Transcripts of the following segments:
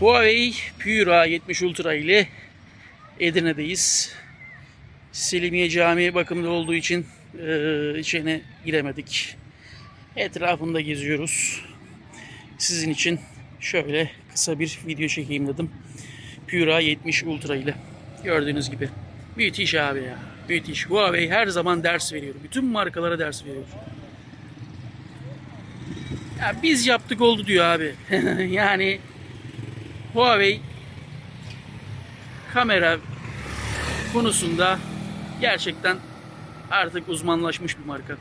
Huawei Pura 70 Ultra ile Edirne'deyiz. Selimiye Camii bakımda olduğu için e, içine giremedik. Etrafında geziyoruz. Sizin için şöyle kısa bir video çekeyim dedim. Pura 70 Ultra ile. Gördüğünüz gibi. Müthiş abi ya. Müthiş. Huawei her zaman ders veriyor. Bütün markalara ders veriyor. Ya biz yaptık oldu diyor abi. yani Huawei kamera konusunda gerçekten artık uzmanlaşmış bir marka.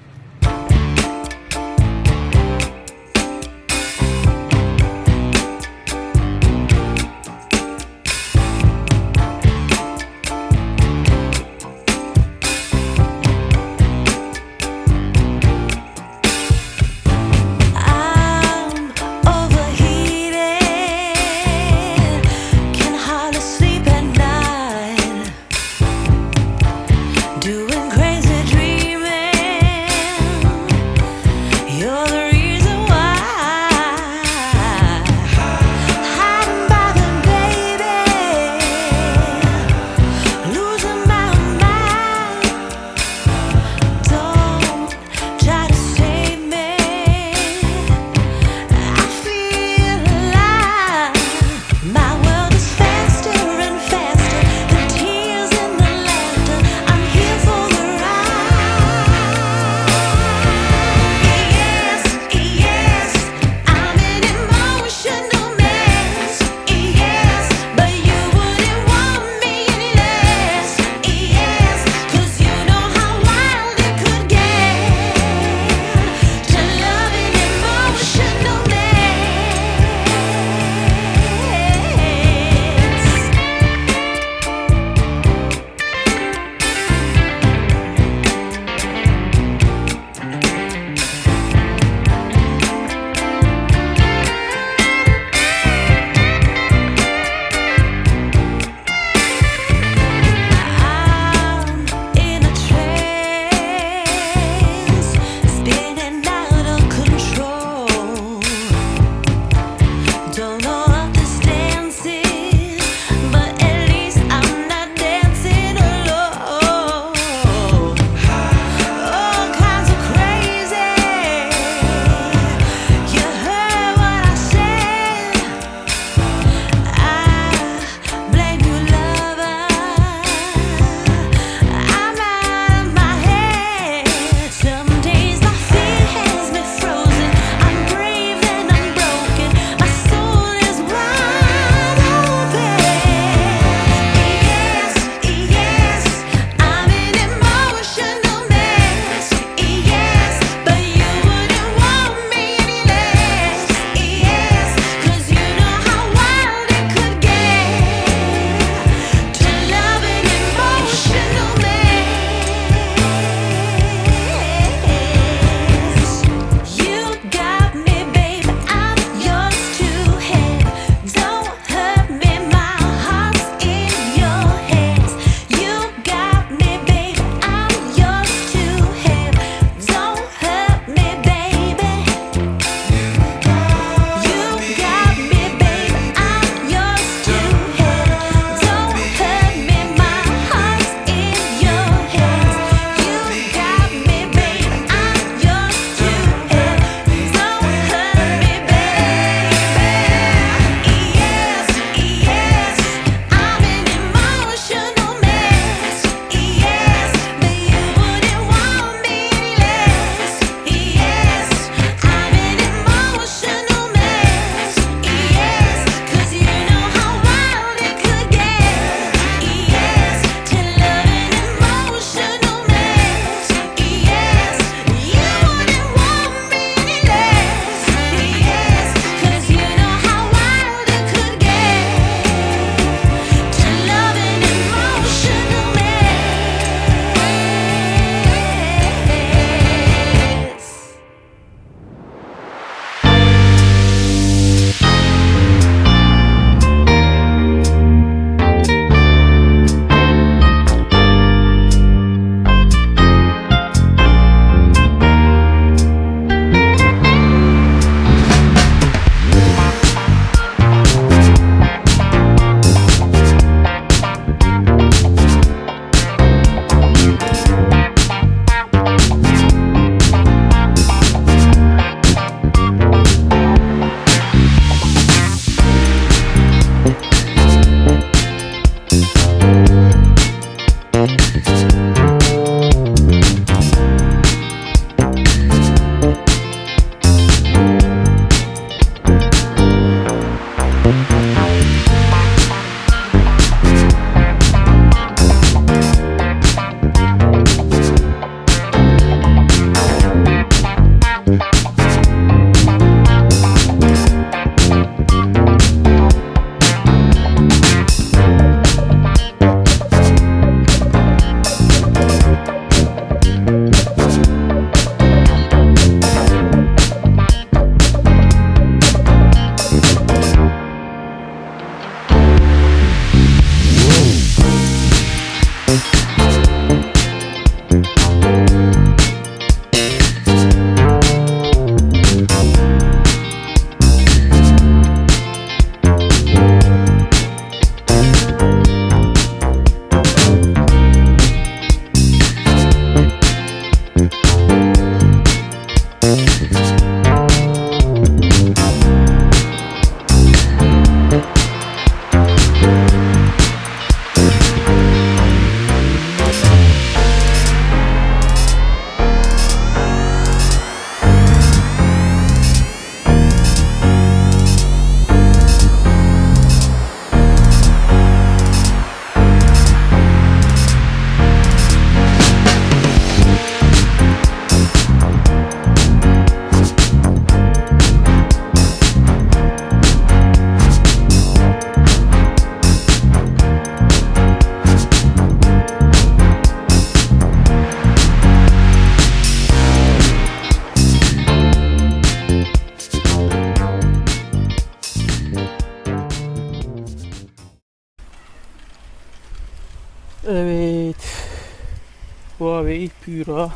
Huawei Pura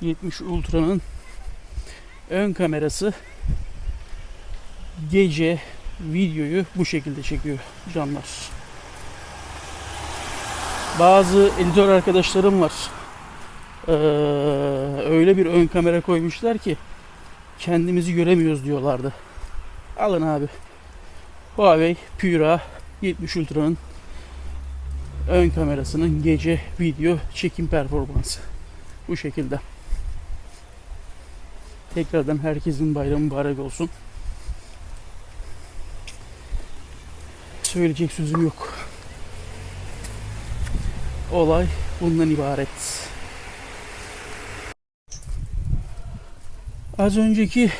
70 Ultra'nın ön kamerası gece videoyu bu şekilde çekiyor canlar. Bazı editör arkadaşlarım var. Ee, öyle bir ön kamera koymuşlar ki kendimizi göremiyoruz diyorlardı. Alın abi. Huawei Pura 70 Ultra'nın ön kamerasının gece video çekim performansı. Bu şekilde. Tekrardan herkesin bayramı mübarek olsun. Söyleyecek sözüm yok. Olay bundan ibaret. Az önceki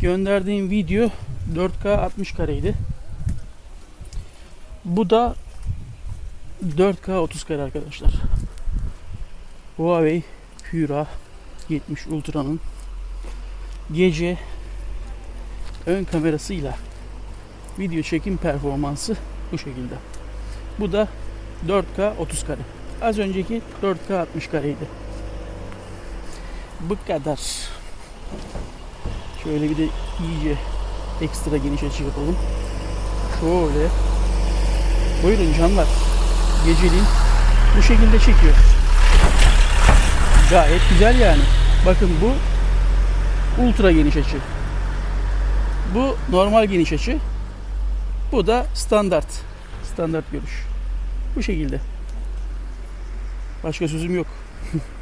gönderdiğim video 4K 60 kareydi. Bu da 4K 30 kare arkadaşlar. Huawei Pura 70 Ultra'nın gece ön kamerasıyla video çekim performansı bu şekilde. Bu da 4K 30 kare. Az önceki 4K 60 kareydi. Bu kadar. Şöyle bir de iyice ekstra geniş açı yapalım. Şöyle. Buyurun canlar. Geceliğin bu şekilde çekiyor. Gayet güzel yani. Bakın bu ultra geniş açı. Bu normal geniş açı. Bu da standart. Standart görüş. Bu şekilde. Başka sözüm yok.